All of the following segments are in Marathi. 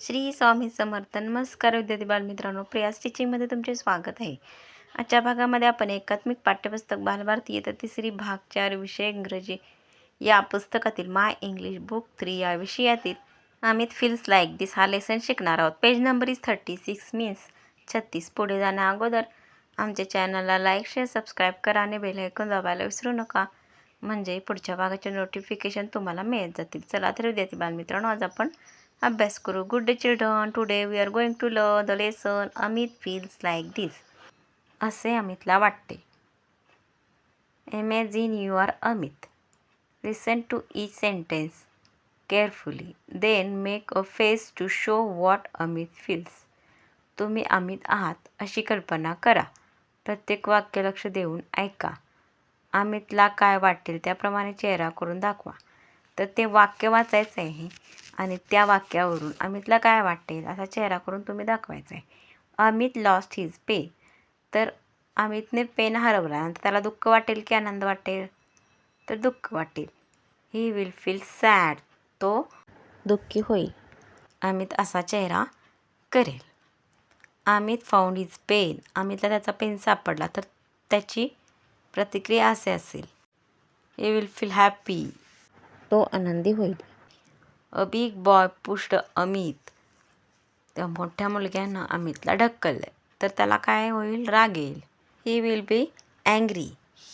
श्री स्वामी समर्थ. नमस्कार विद्यार्थी बालमित्रांनो प्रिया स्टिचिंगमध्ये तुमचे स्वागत आहे. आजच्या भागामध्ये आपण एकात्मिक पाठ्यपुस्तक बालभारती येतं तिसरी भाग चार विषय इंग्रजी. या पुस्तकातील माय इंग्लिश बुक थ्री या विषयातील अमित फील्स लाईक दिस हा लेसन शिकणार आहोत. Page number is thirty six means छत्तीस. पुढे जाण्या अगोदर आमच्या चॅनलला लाईक शेअर सबस्क्राईब करा आणि बेल ऐकून दाबायला विसरू नका. म्हणजे पुढच्या भागाचे नोटिफिकेशन तुम्हाला मिळत जातील. चला तर विद्यार्थी बालमित्रांनो आज आपण अभ्यास करू. Good day children today we are going to learn the lesson Amit feels like this असे अमितला वाटते. Imagine you are Amit listen to each sentence carefully then make a face to show what Amit feels तुम्ही अमित आहात अशी कल्पना करा. प्रत्येक वाक्य लक्ष देऊन ऐका. अमितला काय वाटेल त्याप्रमाणे चेहरा करून दाखवा. तर ते वाक्य वाचायचं आहे आणि त्या वाक्यावरून अमितला काय वाटेल असा चेहरा करून तुम्ही दाखवायचा आहे अमित लॉस्ट हिज पेन तर अमितने पेन हरवला. नंतर त्याला दुःख वाटेल की आनंद वाटेल? तर दुःख वाटेल. ही विल फील सॅड तो दुःखी होईल. अमित असा चेहरा करेल. अमित फाउंड हिज पेन अमितला त्याचा पेन सापडला. तर त्याची प्रतिक्रिया असे असेल. ही विल फील हॅपी तो आनंदी होईल. बिग बॉय पुष्ट अमित. त्या मोठ्या मुलग्यानं अमितला ढकललं. तर त्याला काय होईल? राग येईल. ही विल बी अँग्री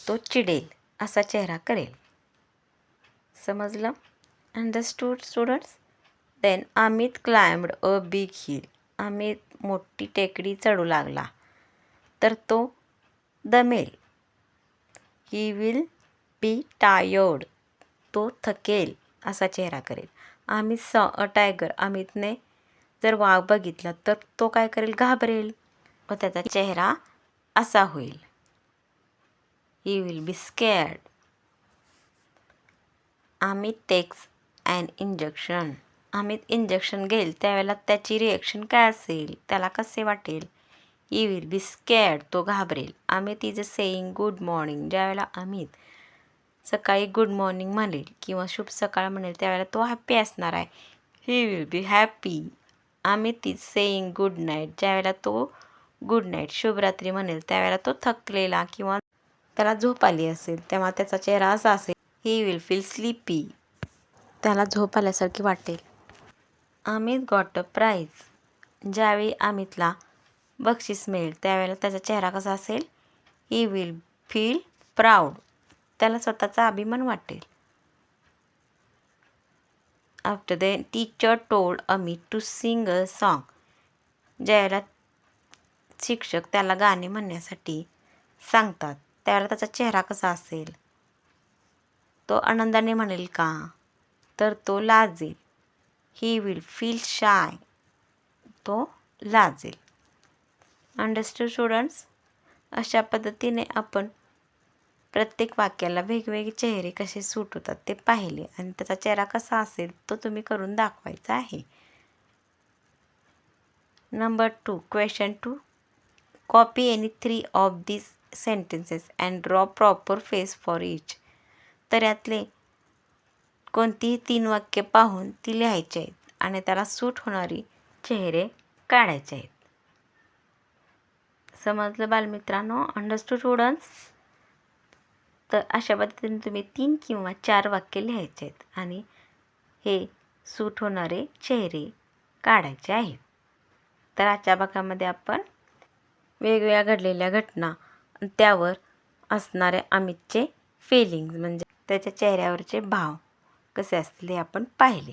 तो चिडेल. असा चेहरा करेल. समजलं? Understood students then Amit climbed a big hill Amit मोठी टेकडी चढू लागला. तर तो दमेल. ही विल बी टायर्ड तो थकेल. असा चेहरा करेल. आम्ही स टायगर अमितने जर वाघ बघितला तर तो काय करेल? घाबरेल. व त्याचा चेहरा असा होईल. He will be scared Amit takes and injection Amit injection घेईल. त्यावेळेला त्याची रिॲक्शन काय असेल? त्याला कसे वाटेल? ही विल बी स्केअर्ड तो घाबरेल. Amit is a saying good morning ज्यावेळेला अमित सकाळी गुड मॉर्निंग म्हणेल किंवा शुभ सकाळ म्हणेल त्यावेळेला तो हॅप्पी असणार आहे. He will be happy Amit ती सेईंग गुड नाईट ज्यावेळेला तो गुड नाईट शुभरात्री म्हणेल त्यावेळेला तो थकलेला किंवा त्याला झोप आली असेल तेव्हा त्याचा चेहरा असा असेल ही विल फील स्लीपी त्याला झोप आल्यासारखी वाटेल. अमित गॉट अ प्राईज ज्यावेळी अमितला बक्षीस मिळेल त्यावेळेला त्याचा चेहरा कसा असेल ही विल फील प्राऊड त्याला स्वतःचा अभिमान वाटेल. After the teacher told Amit to sing a song ज्याला शिक्षक त्याला गाणे म्हणण्यासाठी सांगतात. त्यावेळेला त्याचा चेहरा कसा असेल? तो आनंदाने म्हणेल का? तर तो लाजेल. ही विल फील शाय तो लाजेल. अंडरस्टूड स्टुडंट्स अशा पद्धतीने आपण प्रत्येक वाक्याला वेगवेगळे चेहरे कसे सूट होतात ते पाहिले आणि त्याचा चेहरा कसा असेल तो तुम्ही करून दाखवायचा आहे. Number two question two copy any three of this sentences and draw proper face for each तर यातले कोणतीही तीन वाक्य पाहून ती लिहायची आहेत आणि त्याला सूट होणारी चेहरे काढायचे आहेत. समजलं बालमित्रांनो? अंडरस्टूड स्टुडंट्स तर अशा पद्धतीने तुम्ही तीन किंवा चार वाक्य लिहायचे आहेत आणि हे सूट होणारे चेहरे काढायचे आहेत. तर आजच्या भागामध्ये आपण वेगवेगळ्या घडलेल्या घटना त्यावर असणारे अमितचे फिलिंग्ज म्हणजे त्याच्या चेहऱ्यावरचे भाव कसे असतील हे आपण पाहिले.